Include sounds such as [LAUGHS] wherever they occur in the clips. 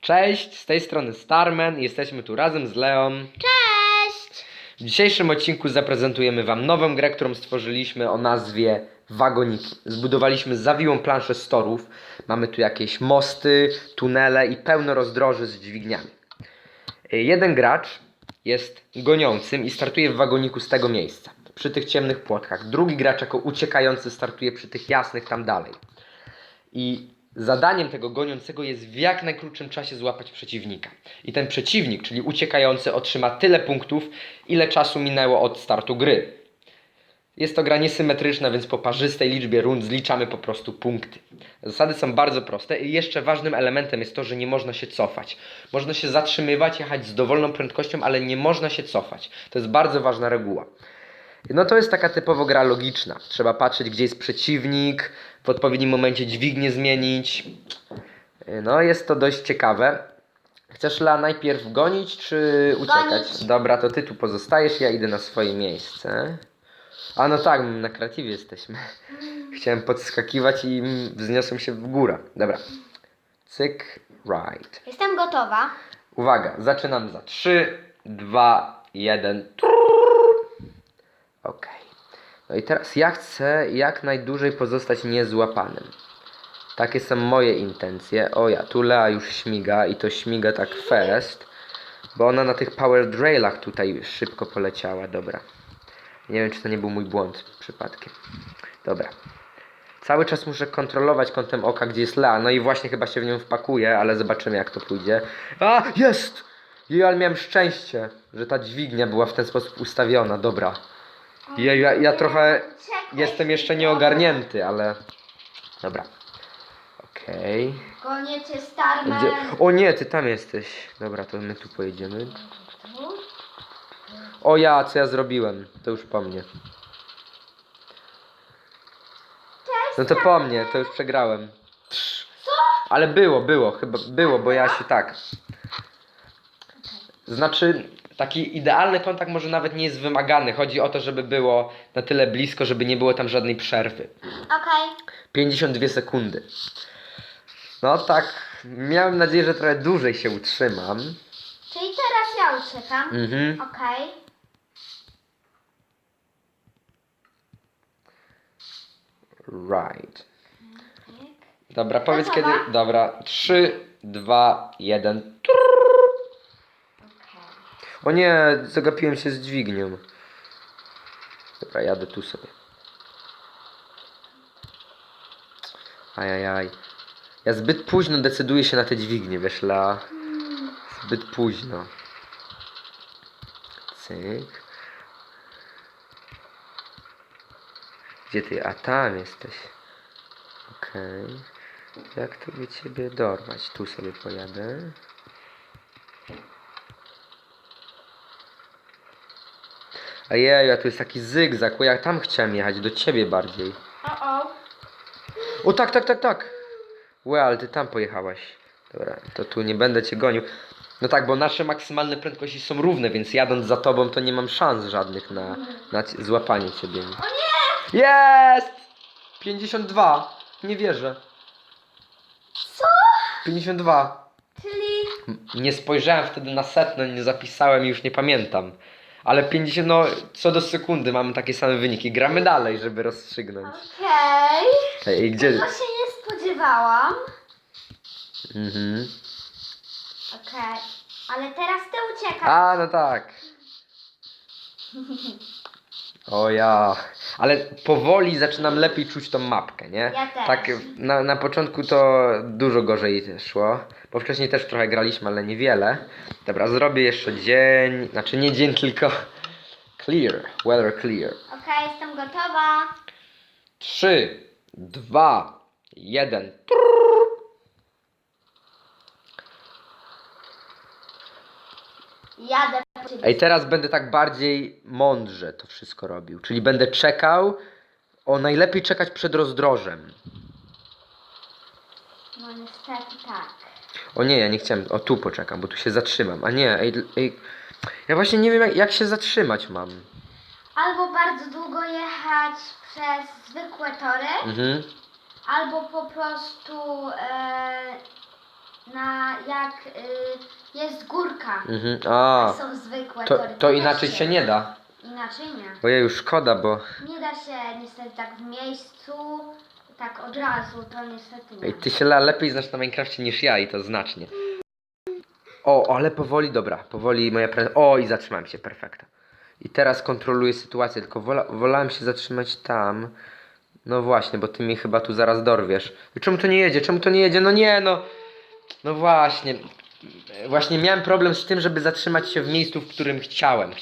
Cześć, z tej strony Starman. Jesteśmy tu razem z Leon. Cześć! W dzisiejszym odcinku zaprezentujemy Wam nową grę, którą stworzyliśmy o nazwie Wagoniki. Zbudowaliśmy zawiłą planszę z torów. Mamy tu jakieś mosty, tunele i pełno rozdroży z dźwigniami. Jeden gracz jest goniącym i startuje w wagoniku z tego miejsca, przy tych ciemnych płotkach. Drugi gracz jako uciekający startuje przy tych jasnych tam dalej. I zadaniem tego goniącego jest w jak najkrótszym czasie złapać przeciwnika. I ten przeciwnik, czyli uciekający, otrzyma tyle punktów, ile czasu minęło od startu gry. Jest to gra niesymetryczna, więc po parzystej liczbie rund zliczamy po prostu punkty. Zasady są bardzo proste i jeszcze ważnym elementem jest to, że nie można się cofać. Można się zatrzymywać, jechać z dowolną prędkością, ale nie można się cofać. To jest bardzo ważna reguła. No to jest taka typowo gra logiczna. Trzeba patrzeć, gdzie jest przeciwnik, w odpowiednim momencie dźwignię zmienić. No jest to dość ciekawe. Chcesz La najpierw gonić czy uciekać? Gonić. Dobra, to ty tu pozostajesz, ja idę na swoje miejsce. A no tak, na kreatywie jesteśmy. Chciałem podskakiwać i mm, wzniosłem się w górę. Dobra. Cyk, right. Jestem gotowa. Uwaga, zaczynam za 3, 2, 1. Ok. No i teraz ja chcę jak najdłużej pozostać niezłapanym. Takie są moje intencje. O ja, tu Lea już śmiga i to śmiga tak fest. Bo ona na tych power drailach tutaj szybko poleciała. Dobra. Nie wiem, czy to nie był mój błąd przypadkiem. Dobra. Cały czas muszę kontrolować kątem oka, gdzie jest Lea. No i właśnie chyba się w nią wpakuję, ale zobaczymy jak to pójdzie. A, jest! Jej, ale miałem szczęście, że ta dźwignia była w ten sposób ustawiona. Dobra. Jej, ja, ja trochę jestem jeszcze nieogarnięty, ale... Dobra. Okej. Gonię cię, Starman. Gdzie... O nie, ty tam jesteś. Dobra, to my tu pojedziemy. O ja, co ja zrobiłem? To już po mnie. No to po mnie, to już przegrałem. Ale było, było, chyba było, bo ja się tak. Znaczy, taki idealny kontakt może nawet nie jest wymagany. Chodzi o to, żeby było na tyle blisko, żeby nie było tam żadnej przerwy. Okej. 52 sekundy. No tak, miałem nadzieję, że trochę dłużej się utrzymam. Czyli teraz ja uciekam. Mhm. Okej. Right. Dobra, powiedz Gotowa? kiedy. Dobra, 3, 2, 1. Okej. O nie, zagapiłem się z dźwignią. Dobra, jadę tu sobie. Ajajaj. Ja zbyt późno decyduję się na te dźwignie, wiesz, la. Zbyt późno. Cyk. Gdzie ty? A tam jesteś. Okej. Jak to by ciebie dorwać? Tu sobie pojadę. Ojej, a tu jest taki zygzak, bo ja tam chciałem jechać, do ciebie bardziej. O, o. O tak, tak, tak, tak. Łe, ale ty tam pojechałaś. Dobra, to tu nie będę cię gonił. No tak, bo nasze maksymalne prędkości są równe, więc jadąc za tobą to nie mam szans żadnych na, na złapanie ciebie. O nie! Jest! 52. Nie wierzę. Co? 52. Czyli... Nie spojrzałem wtedy na setno, nie zapisałem i już nie pamiętam. Ale 50, no co do sekundy mamy takie same wyniki. Gramy dalej, żeby rozstrzygnąć. Okej. Ej, gdzie? Tego się nie spodziewałam. Mhm. Okej. Ale teraz ty uciekasz. A, no tak. [LAUGHS] O ja. Ale powoli zaczynam lepiej czuć tą mapkę, nie? Ja też. Tak, na, na początku to dużo gorzej szło, bo wcześniej też trochę graliśmy, ale niewiele. Dobra, zrobię jeszcze dzień, znaczy nie dzień, tylko clear, weather clear. Okej, jestem gotowa. 3, 2, 1. Jadę po ciebie. Ej, teraz będę tak bardziej mądrze to wszystko robił. Czyli będę czekał. O, najlepiej czekać przed rozdrożem. No niestety tak. O nie, ja nie chciałem. O, tu poczekam, bo tu się zatrzymam. A nie, ej, ej. Ja właśnie nie wiem, jak, jak się zatrzymać mam. Albo bardzo długo jechać przez zwykłe tory, Mhm. albo po prostu e, na jak y, jest górka. Mhm. A, Są zwykłe to, tory. to inaczej się nie da. Inaczej nie. Ojej, szkoda, bo Nie da się niestety tak w miejscu, tak od razu, to niestety nie. Ej, ty się le- lepiej znasz na Minecrafcie niż ja i to znacznie. O, ale powoli, dobra, powoli moja pre... O, i zatrzymałem się, perfekta. I teraz kontroluję sytuację, tylko wola, wolałem się zatrzymać tam. No właśnie, bo ty mnie chyba tu zaraz dorwiesz. Czemu to nie jedzie? Czemu to nie jedzie? No nie, no. No właśnie. Właśnie miałem problem z tym, żeby zatrzymać się w miejscu, w którym chciałem.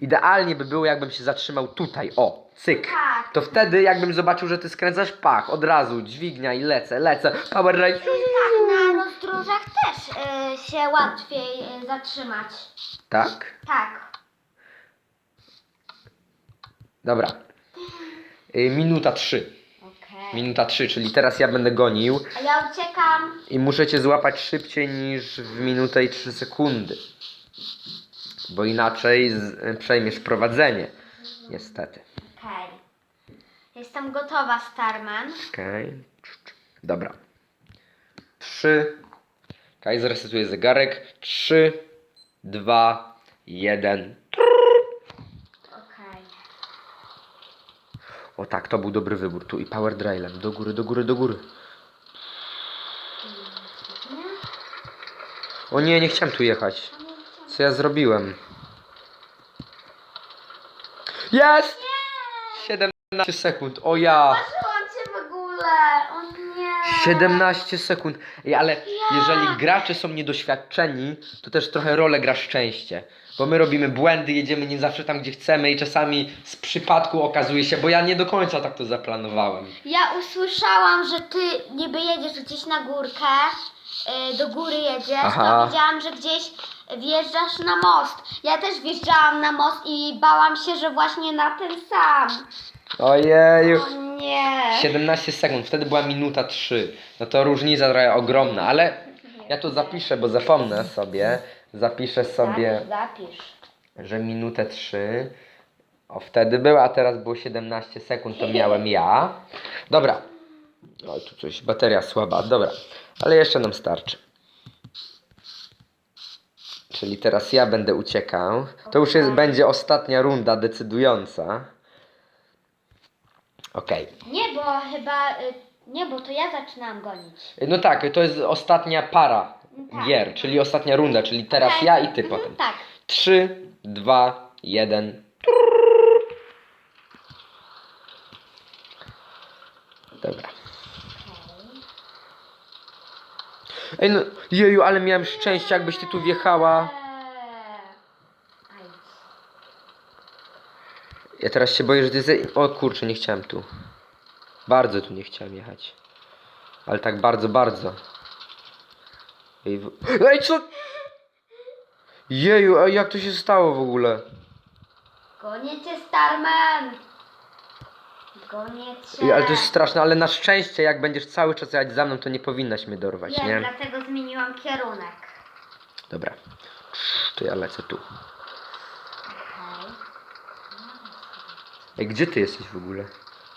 Idealnie by było, jakbym się zatrzymał tutaj. O, cyk. Tak. To wtedy, jakbym zobaczył, że ty skręcasz pach, od razu dźwignia i lecę, lecę. Power Race. Tak, na rozdrożach też y, się łatwiej y, zatrzymać. Tak? Tak. Dobra. Y, Minuta 3. Minuta 3, czyli teraz ja będę gonił A ja uciekam. i muszę cię złapać szybciej niż w minutę i 3 sekundy. Bo inaczej z, przejmiesz prowadzenie. Niestety. Okej. Jestem gotowa, Starman. Okej. Dobra. 3. Okej, zresetuję zegarek. 3, 2, 1. Okej. O tak, to był dobry wybór. Tu i power drailem. Do góry, do góry, do góry. O nie, nie chciałem tu jechać. Co ja zrobiłem? Jest! 17 sekund. O ja! Patrzyłam cię w ogóle. O nie. 17 sekund. Ej, ale jeżeli gracze są niedoświadczeni, to też trochę rolę gra szczęście. Bo my robimy błędy, jedziemy nie zawsze tam, gdzie chcemy i czasami z przypadku okazuje się, bo ja nie do końca tak to zaplanowałem. Ja usłyszałam, że ty niby jedziesz gdzieś na górkę, y, do góry jedziesz, Aha. to widziałam, że gdzieś wjeżdżasz na most. Ja też wjeżdżałam na most i bałam się, że właśnie na ten sam. Ojeju. O nie. 17 sekund, wtedy była minuta 3. No to różnica trochę ogromna, ale ja to zapiszę, bo zapomnę sobie. Zapiszę sobie, Zapisz, zapisz. że minutę 3. O, wtedy była, a teraz było 17 sekund, to miałem ja. Dobra. O, tu coś, bateria słaba, dobra. Ale jeszcze nam starczy. Czyli teraz ja będę uciekał. To już jest, będzie ostatnia runda decydująca. Okej. Nie, bo chyba, y, nie, bo to ja zaczynałam gonić. No tak, to jest ostatnia para Tak. gier, czyli ostatnia runda, czyli teraz Okej. ja i ty Mhm, potem. Tak. 3, 2, 1. Dobra. Ej no, jeju, ale miałem szczęście, jakbyś ty tu wjechała. Ja teraz się boję, że ty... Ze... O kurczę, nie chciałem tu. Bardzo tu nie chciałem jechać. Ale tak bardzo, bardzo. Ej, w... Ej co? Jeju, a jak to się stało w ogóle? Gonię cię, Starman! Ale to jest straszne, ale na szczęście jak będziesz cały czas jechać za mną, to nie powinnaś mnie dorwać, Wiem, nie? dlatego zmieniłam kierunek. Dobra. To ja lecę tu. Okej. Ej, gdzie ty jesteś w ogóle?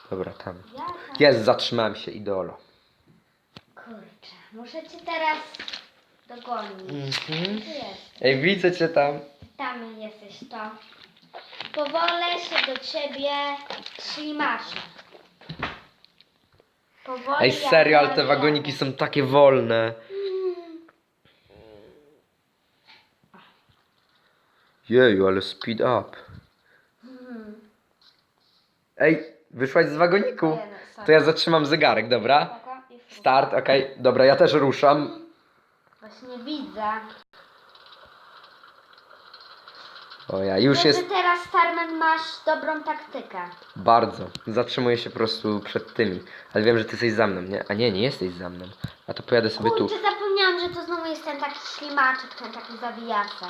Dobra, tam. Ja tam... Jest, zatrzymałem się, idolo. Kurczę, muszę cię teraz dogonić. Mhm. Jest? Ej, widzę cię tam. Tam jesteś to. Powolę się do ciebie ślimaczę. Powoli Ej, jak serio, ale te wagoniki są takie wolne. Jeju, ale speed up. Hmm. Ej, wyszłaś z wagoniku. Nie, no, sorry. To ja zatrzymam zegarek, dobra? Spoko, i fu- Start, okej. Dobra, ja też ruszam. Właśnie widzę. O ja, już Że jest ty teraz, Starman, masz dobrą taktykę. bardzo. Zatrzymuję się po prostu przed tymi. Ale wiem, że ty jesteś za mną, nie? A nie, nie jesteś za mną. A to pojadę sobie tu. Kurczę, zapomniałam, że to znowu jest ten taki ślimaczek, ten taki zawijasek.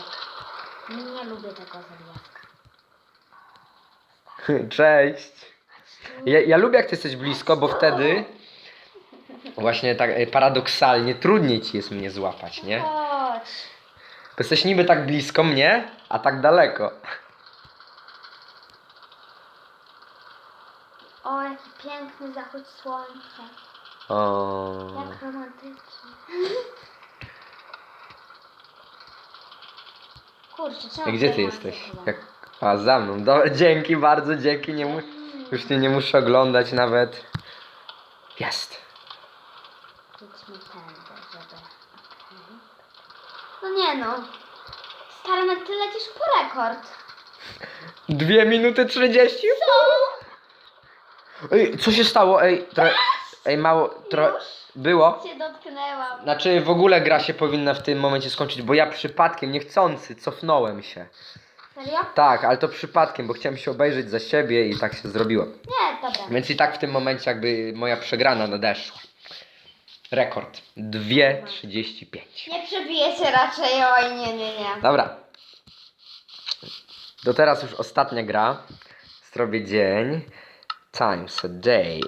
Nie lubię tego zawijacka. [LAUGHS] Cześć. Ja, ja lubię jak ty jesteś blisko, bo wtedy właśnie tak e, paradoksalnie trudniej ci jest mnie złapać, nie? Chodź. Bo jesteś niby tak blisko mnie, a tak daleko. O, jaki piękny zachód słońca. O. Jak romantyczny. [LAUGHS] Kurczę, trzeba Gdzie ty jesteś? Jak... A, za mną. Dobra, dzięki bardzo, dzięki. Nie mu... Już cię nie muszę oglądać nawet. Jest. Idźmy teraz. No nie no. Starman, ty lecisz po rekord. Dwie minuty 30? Ej, co się stało? Ej, tro... Ej, mało. Tro... Już? Było? Cię dotknęłam. Znaczy w ogóle gra się powinna w tym momencie skończyć, bo ja przypadkiem, niechcący, cofnąłem się. Serio? Tak, ale to przypadkiem, bo chciałem się obejrzeć za siebie i tak się zrobiło. Nie, dobra. Więc i tak w tym momencie jakby moja przegrana nadeszła. Rekord. 2.35. Nie przebije się raczej, oj nie, nie, nie. Dobra. To teraz już ostatnia gra. Zrobię dzień. Times a day.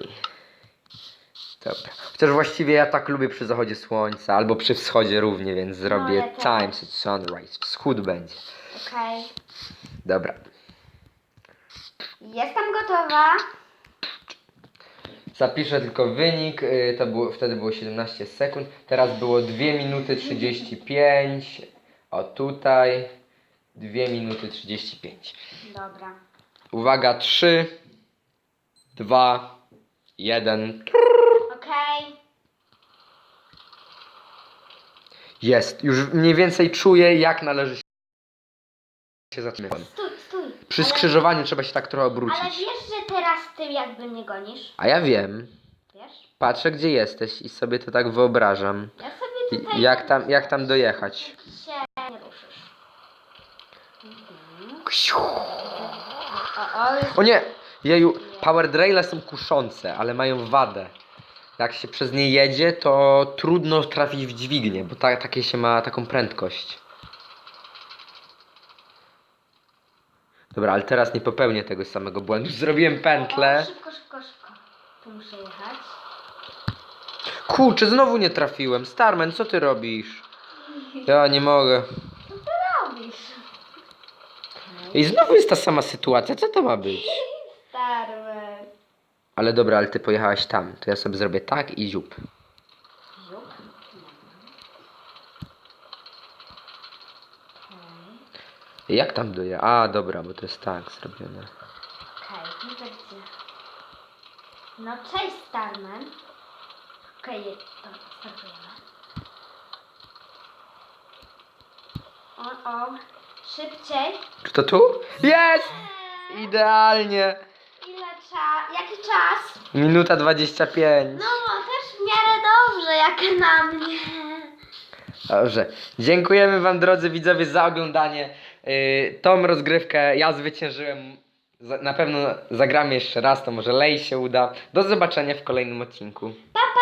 Dobra. Chociaż właściwie ja tak lubię przy zachodzie słońca, albo przy wschodzie równie, więc zrobię ja też. times at sunrise. Wschód będzie. Okej. Dobra. Jestem gotowa. Zapiszę tylko wynik. y, To było, wtedy było 17 sekund. Teraz było 2 minuty 35. O tutaj. 2 minuty 35. Dobra. Uwaga, 3, 2, 1. Okej. Jest. Już mniej więcej czuję, jak należy się zatrzymywać. Stój, stój. Przy Ale- skrzyżowaniu trzeba się tak trochę Ale obrócić. wiesz, że teraz ty jakby mnie gonisz? A ja wiem. Wiesz? Patrzę, gdzie jesteś i sobie to tak wyobrażam. Ja sobie I- tutaj... Jak tam, jak tam dojechać? się nie ruszysz. O, o, już O nie! Jeju, power raile są kuszące, ale mają wadę. Jak się przez nie jedzie, to trudno trafić w dźwignię, bo ta, takie się ma taką prędkość. Dobra, ale teraz nie popełnię tego samego błędu. Zrobiłem pętlę. Szybko, szybko, szybko. Tu muszę jechać. Kurczę, znowu nie trafiłem. Starman, co ty robisz? Ja nie mogę. Co ty robisz? I znowu jest ta sama sytuacja. Co to ma być? Starmy. Ale dobra, ale ty pojechałaś tam. To ja sobie zrobię tak i. Ziup. Okej. Jak tam doje? A, dobra, bo to jest tak zrobione. Okej, no to gdzie? No cześć Starman. Okej, to startujemy. O, o. Szybciej. Czy to tu? Jest! Idealnie! Ile czas? Jaki czas? Minuta 25. No, też w miarę dobrze, jak na mnie. Dobrze. Dziękujemy Wam, drodzy widzowie, za oglądanie. Yy, tą rozgrywkę ja zwyciężyłem. Na pewno zagramy jeszcze raz, to może Lej się uda. Do zobaczenia w kolejnym odcinku. Pa, pa!